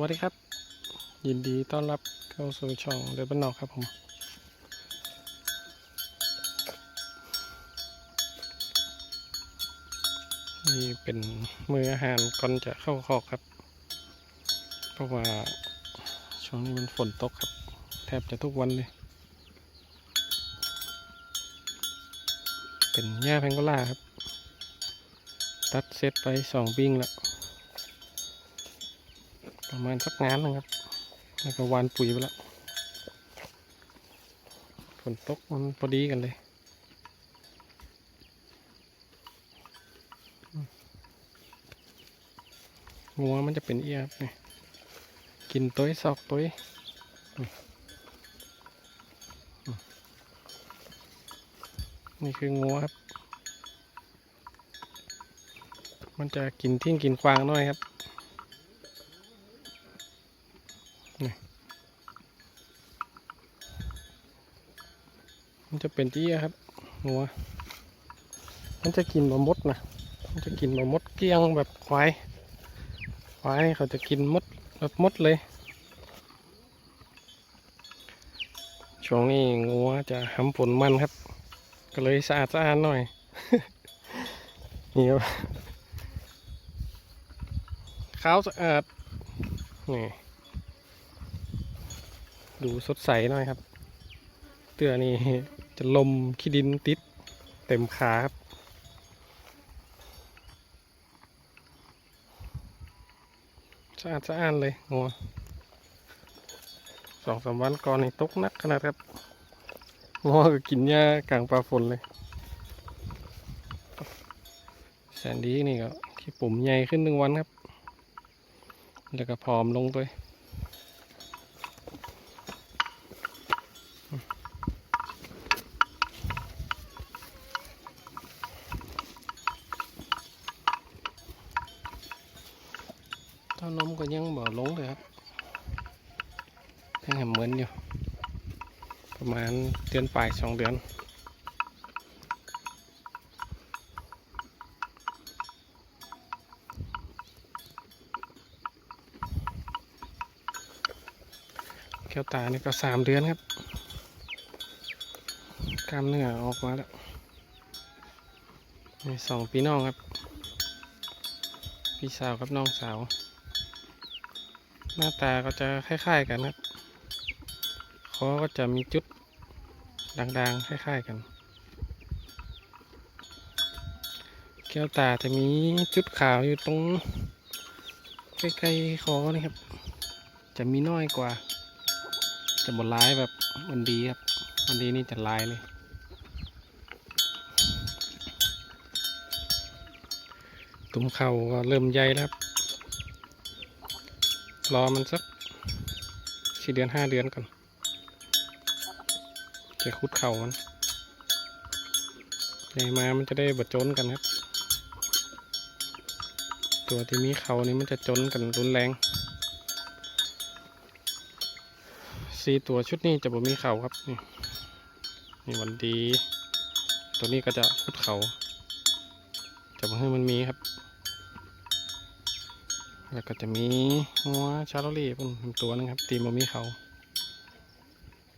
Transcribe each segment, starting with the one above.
วัสดีครับ ยินดีต้อนรับเข้าสู่ช่องเดบันนอกครับผม นี่เป็นมืออาหารก่อนจะเข้าคอกครับ เพราะว่าช่วงนี้มันฝนตกครับ แทบจะทุกวันเลย เป็นหญ้าแพงโกล่าครับ ตัดเซตไปสองบิ้งแล้ว ประมาณสักงานนึงครับ แล้วก็วานปุ๋ยไปแล้วฝนตกมันพอดีกันเลยงัวมันจะเป็นเอียบนี่กินตัวซอกตัวนี่คืองัวครับ มันจะกินทิ้งกินควางน่อยครับ มันจะเป็นที่ครับงัวมันจะกินบะมดนะมันจะกินบะมดเกลี้ยงแบบควายควายเขาจะกินมดแบบมดเลยช่วงนี้งัวจะหำผลมันครับ ก็เลยสะอาดสะอาดหน่อยนี่ครับขาวสะอาดนี่ดูสดใสหน่อยครับ เตือนี่ จะลมขี้ดินติดเต็มขาครับ สะอาดสะอาดเลยงัวสองสามวันก่อนนี่ตกนักขนาดครับงัวก็กินหญ้ากลางปลาฝนเลยแสนดีนี่ก็ขี้ปุ่มใหญ่ขึ้นหนึ่งวันครับ แล้วก็ผอมลงด้วย ท่านมก็ยังบ่ลงเลยครับยังเหมือนอยู่ ประมาณเดือนปลายสองเดือนแก้วตานี่ก็สามเดือนครับ กล้ามเนื้อออกมาแล้วมีสองพี่น้องครับ พี่สาวกับน้องสาว หน้าตาก็จะคล้าย ๆ กันครับคอก็จะมีจุดด่างๆคล้าย ๆ กันแก้วตาจะมีจุดขาวอยู่ตรงใกล้ๆคอนี่ครับ จะมีน้อยกว่า จะบดลายแบบวันดีครับวันดีนี่จะลายเลยตุ้มเข่าก็เริ่มใหญ่แล้วครับ รอมันสักสี่เดือนห้าเดือนก่อนจะคุดเข่ามันใหญ่มามันจะได้บดจนกันครับ ตัวที่มีเขานี่มันจะจนกันรุนแรงสี่ตัวชุดนี้จะบ่มีเขาครับนี่นี่วันดี ตัวนี้ก็จะคุดเขาจะมาให้มันมีครับ แล้วก็จะมีหัวชาโลลี่เป็นตัวนึงครับ ตีมมีเขา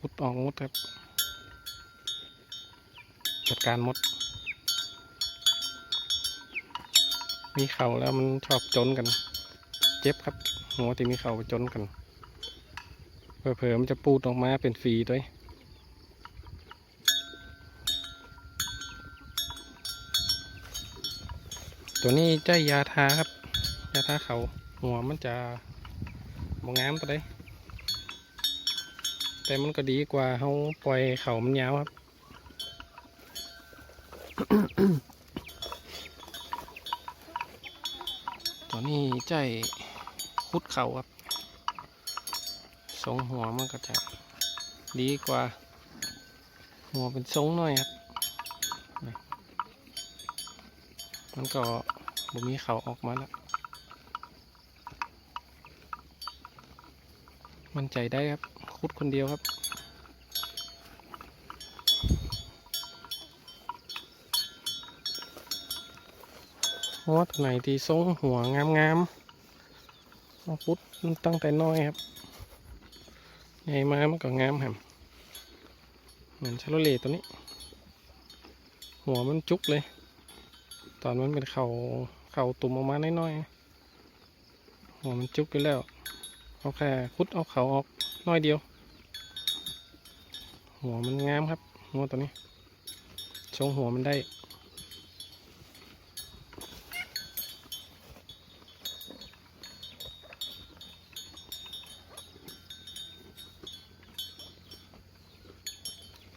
มุดออกมุดครับ จัดการมด มีเขาแล้วมันชอบจนกัน เจ็บครับหัวที่มีเขาจนกันเผลอๆมันจะปูดออกมาเป็นฝีด้วยตัวนี้ใจยาทาครับ ยาทาเขา หัวมันจะบงงามไปเลยแต่มันก็ดีกว่าเขาปล่อยเขามันยาวครับ ตัวนี้ใจคุดเขาครับทรงหัวมันก็จะดีกว่า หัวเป็นทรงหน่อยครับ มันก็บ่มีเขาออกมาแล้ว มันใจได้ครับ คุดคนเดียวครับหัวตัวไหนที่ทรงหัวงามมาพุดตั้งแต่น้อยครับใหญ่มามันก็งามแฮมเหมือนชาโลเลตัวนี้ หัวมันจุกเลย ตอนมันเป็นเขาเขาตุ่มออกมาน้อยๆหัวมันจุกอยู่แล้ว เอาแค่คุดเอาเขาออกน้อยเดียว หัวมันงามครับหัวตัวนี้ ชงหัวมันได้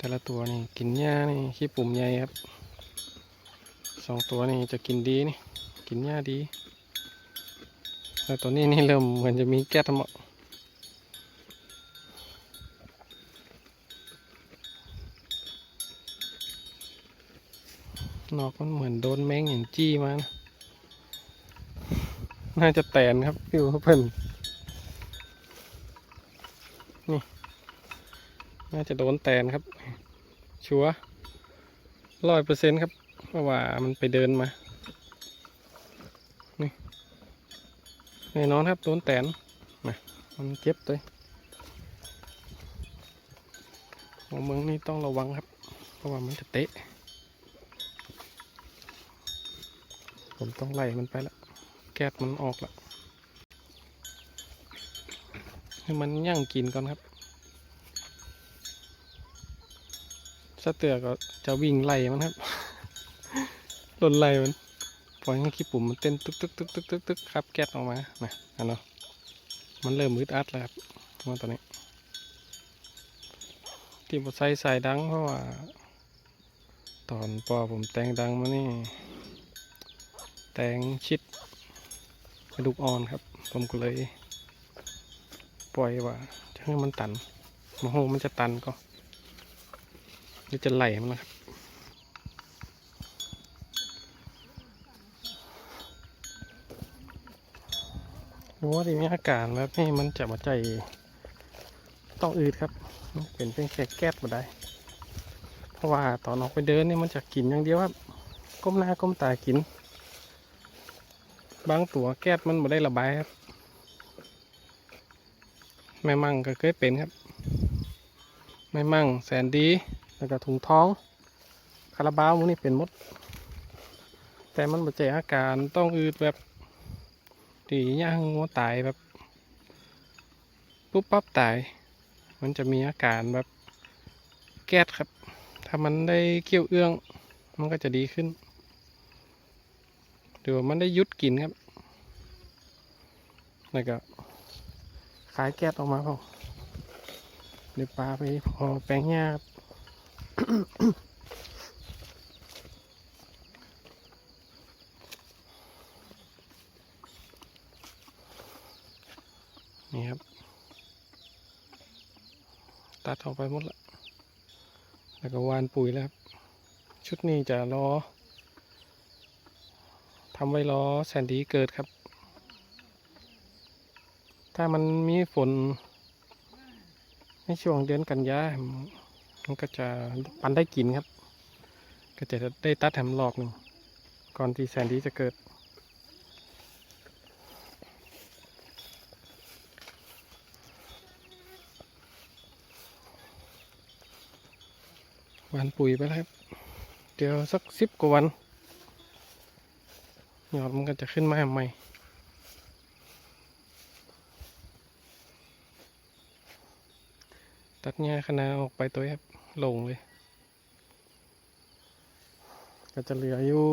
แต่ละตัวนี่กินหญ้านี่ขี้ปุ่มใหญ่ครับสองตัวนี่จะกินดีนี่ กินหญ้าดี แต่ตัวนี้นี่เริ่มเหมือนจะมีแก๊สเหมาะนอกมันเหมือนโดนแมงอย่างจี้มานะน่าจะแตนครับพี่เพิ่นนี่ น่าจะโดนแตนครับ ชัวร้อยเปอร์เซ็นต์ครับ เพราะว่ามันไปเดินมา แน่นอนครับโดนแตนนะมันเจ็บเลยหัวเมืองนี่ต้องระวังครับ เพราะว่ามันจะเตะ ผมต้องไล่มันไปละ แก๊สมันออกละให้มันย่างกินก่อนครับสเตือก็จะวิ่งไล่มันครับหล่นไล่มัน ปล่อยให้ขี้ปุ่มมันเต้นตึกตึกตึกตึกตึกตึกครับแก๊สออกมานะอันเนาะมันเริ่มมืดอัดแล้วครับว่าตอนนี้ ที่ผมใส่ใส่ดังเพราะว่า ตอนปอผมแต่งดังมานี่ แต่งชิดกระดูกอ่อนครับ ผมก็เลย ปล่อยว่าจะให้มันตันมโหมันจะตันก็หรือจะไหลมันนะครับ รู้ว่าที่มีอาการแบบนี้มันจะมาใจต้องอืดครับ เป็นเป็นแค่แก๊สมาได้ เพราะว่าตอนออกไปเดินนี่มันจะกินอย่างเดียวครับ ก้มหน้าก้มตากิน บางตัวแก๊สมันม่ได้ระบายครับ แม่มั่งก็เคยเป็นครับ แม่มั่งแสนดี แล้วก็ถุงท้อง คาราบาวมันนี่เป็นมด แต่มันบ่ใจอาการต้องอืดแบบ ตีย่างงัวตายแบบปุ๊บปั๊บตาย มันจะมีอาการแบบแก๊สครับ ถ้ามันได้เคี่ยวเอื้อง มันก็จะดีขึ้นหรือว่ามันได้ยุดกินครับแล้วก็ขายแก๊สออกมาพอเดี๋ยวปลาไปพอแปลงหญ้าครับ นี่ครับ ตัดออกไปหมดละแล้วก็วานปุ๋ยแล้วครับ ชุดนี้จะรอทำไว้รอแสนดีเกิดครับ ถ้ามันมีฝนในช่วงเดือนกันยามันก็จะปันได้กินครับ ก็จะได้ตัดแถมหลอกหนึ่งก่อนที่แสนดีจะเกิด หวานปุ๋ยไปแล้วครับ เดี๋ยวสักสิบกว่าวันยอดมันก็จะขึ้นมาใหม่ตัดหญ้าคณะออกไปตัวครับลงเลย ก็จะเหลืออยู่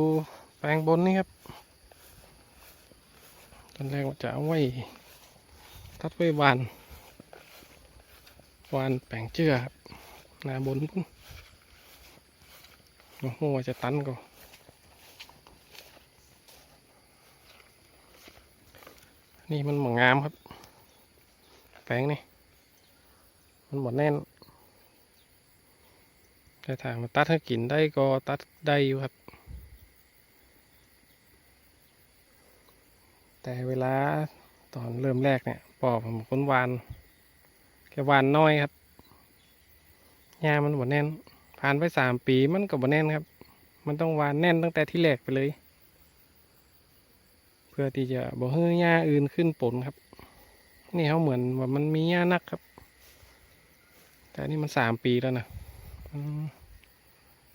แปลงบนนี่ครับ ตอนแรกว่าจะเอาไว้ ตัดไว้วานวานแปลงเจือครับหนาบนพุ่น โอ้โหว่าจะตันก็นี่มันหมองงามครับ แปลงนี่ มันหมดแน่นแต่ทางมันตัดให้กินได้ก็ตัดได้อยู่ครับ แต่เวลาตอนเริ่มแรกเนี่ย ปอผมค้นวานแค่วานน้อยครับหญ้ามันหมดแน่น ผ่านไปสามปีมันก็บ่แน่นครับ มันต้องวานแน่นตั้งแต่ที่แรกไปเลย เพื่อที่จะบ่ให้หญ้าอื่นขึ้นปนครับ นี่เขาเหมือนว่ามันมีหญ้านักครับ แต่นี่มันสามปีแล้วนะ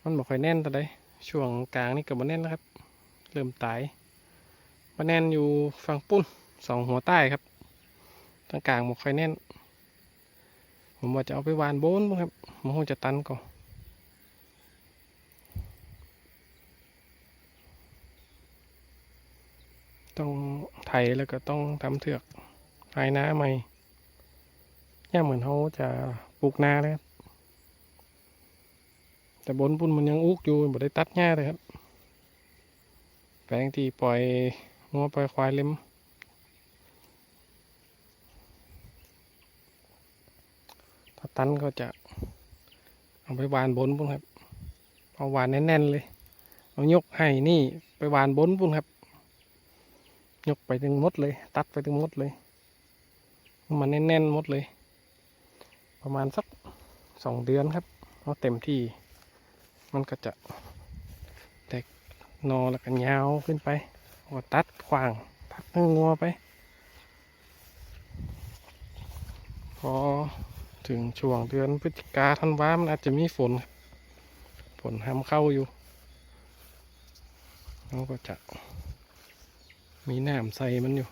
มันบอกค่อยแน่นแต่ใดช่วงกลางนี่ก็บ่แน่นแล้วครับ เริ่มตายมาแน่นอยู่ฝั่งปุ้นสองหัวใต้ครับตรงกลางบอกค่อยแน่นผมว่าจะเอาไปวานโบนบ้างครับมันคงจะตันก่อน ต้องไถแล้วก็ต้องทำเถือกภายน้าใหม่ย่าเหมือนเขาจะปลูกนาเลยครับ แต่บนปุ่นมันยังอุกอยู่บ่ได้ตัดหญ้าเลยครับ แปลงที่ปล่อยงัวปล่อยควายเล็มถ้าตันก็จะเอาไปหวานบนปุ่นครับ เอาหวานแน่นๆเลย เอายกให้นี่ไปหวานบนปุ่นครับ ยกไปถึงมดเลย ตัดไปถึงมดเลย มันแน่นๆมดเลย ประมาณสักสองเดือนครับเอาเต็มที่ มันก็จะแตกนอแล้วก็ยาวขึ้นไปก็ตัดขวาง ตัดทั้งงัวไป พอถึงช่วงเดือนพฤศจิกาธันวามันอาจจะมีฝน ฝนห้ามเข้าอยู่แล้วก็จะ มีน้ำใส่มันอยู่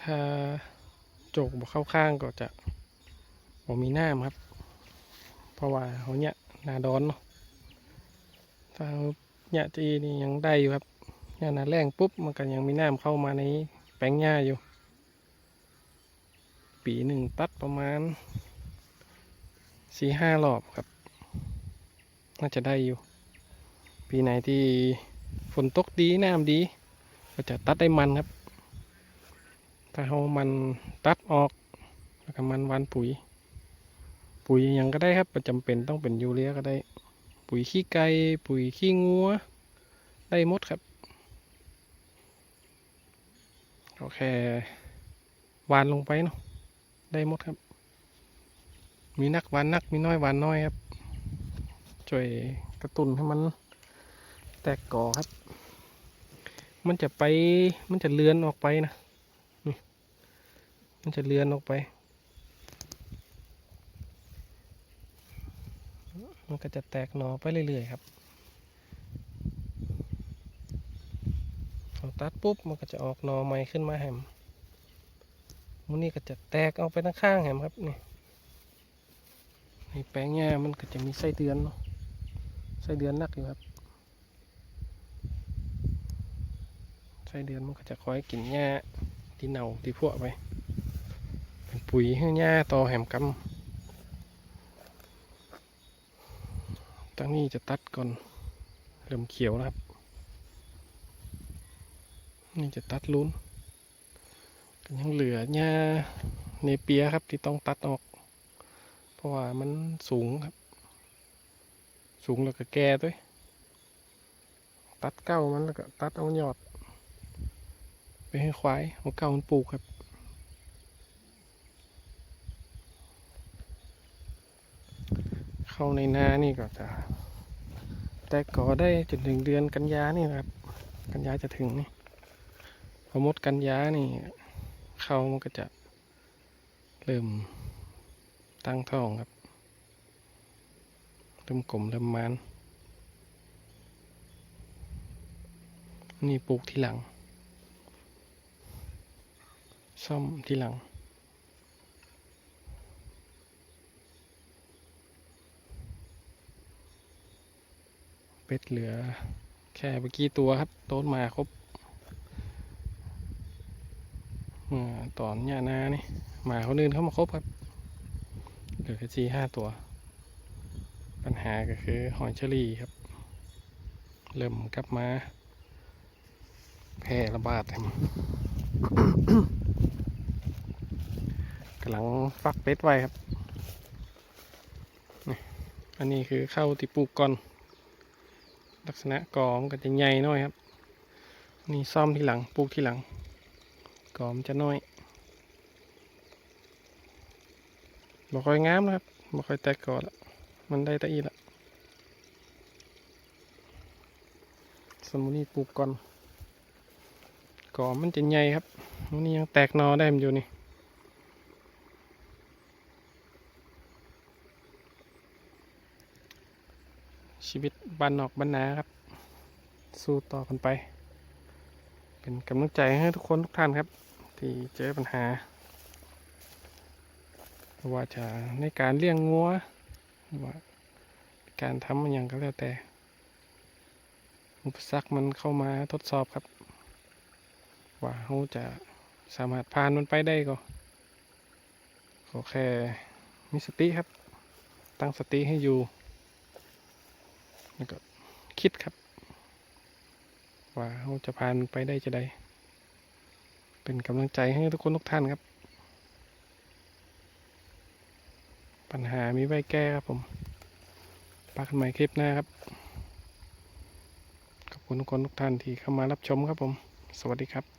ถ้าโจกบเข้าข้างก็จะบ่มีน้ำครับ เพราะว่าเขาเนี่ยนาดอนเนาะถ้าเนี่ยจีนี่ยังได้อยู่ครับเนี่ยนาแรงปุ๊บมันก็ยังมีน้ำเข้ามาในแปลงหญ้าอยู่ ปีหนึ่งตัดประมาณสี่ห้ารอบครับ น่าจะได้อยู่ ปีไหนที่ฝนตกดีน้ำดี ก็จะตัดได้มันครับ ถ้าเอามันตัดออก แล้วก็มันวานปุ๋ย ปุ๋ยยังก็ได้ครับประจำเป็นต้องเป็นยูเรียก็ได้ ปุ๋ยขี้ไก่ปุ๋ยขี้งัว ได้หมดครับก็แค่หวานลงไปเนาะได้หมดครับ มีนักวานนักมีน้อยวานน้อยครับช่วยกระตุ้นให้มัน แตกก่อครับ มันจะไปมันจะเลือนออกไปนะนี่มันจะเลือนออกไปมันก็จะแตกหนอไปเรื่อยๆครับตัดปุ๊บมันก็จะออกหนอใหม่ขึ้นมาแหมมันนี่ก็จะแตกออกไปทั้งข้างแหมครับนี่ในแปลงหญ้ามันก็จะมีไส้เดือนเนาะไส้เดือนนักอยู่ครับ ไส้เดือนมันก็จะคอยกินหญ้าที่เน่าที่พวกไปเป็นปุ๋ยให้หญ้าต่อแหมกำตั้งนี้จะตัดก่อนเริ่มเขียวแล้วครับ นี่จะตัดลุ้นยังเหลือหญ้าเนเปียครับที่ต้องตัดออก เพราะว่ามันสูงครับ สูงแล้วก็แก่ด้วย ตัดเก้ามันแล้วก็ตัดเอาหยอด ไปให้ควายเอาเก้ามันปลูกครับเข้าในนานี่ก็จะแต่ก่อได้จนถึงเดือนกันยานี่ครับ กันยาจะถึงนี่พอหมดกันยานี่เข้ามันก็จะเริ่มตั้งท้องครับเริ่มกลมเริ่มมันนี่ปลูกทีหลัง ซ่อมทีหลัง เป็ดเหลือแค่เมื่อกี้ตัวครับ โต้นมาครบเมื่อตอนหญ้านานี่หมาคนอื่นเข้ามาครบครับ เหลือแค่จีห้าตัว ปัญหาก็คือหอยเชอรี่ครับ เริ่มกลับมาแพร่ระบาดครับ ฟักเป็ดไว้ครับ อันนี้คือเข้าที่ปลูกก่อน ลักษณะกอมก็จะใหญ่น่อยครับ นี่ซ่อมที่หลังปลูกที่หลัง กอมจะน้อยบ่ค่อยงามนะครับบ่ค่อยแตกกอละมันได้แตะอีละสมุนี่ปลูกก่อนก่อมันจะใหญ่ครับมันนี่ยังแตกนอได้มันอยู่นี่ ชีวิตบ้านนอกบ้านนาครับ สู้ต่อกันไป เป็นกำลังใจให้ทุกคนทุกท่านครับ ที่เจอปัญหา ว่าจะในการเลี้ยงงัวว่าการทำมันอย่างก็แล้วแต่ อุปสรรคมันเข้ามาทดสอบครับ ว่าเขาจะสามารถผ่านมันไปได้ก็ขอแค่มีสติครับ ตั้งสติให้อยู่ แล้วก็คิดครับ ว่าเราจะผ่านไปได้จะได้เป็นกำลังใจให้ทุกคนทุกท่านครับ ปัญหามีไว้แก้ครับผมปากันใหม่คลิปหน้าครับ ขอบคุณทุกคนทุกท่านที่เข้ามารับชมครับผม สวัสดีครับ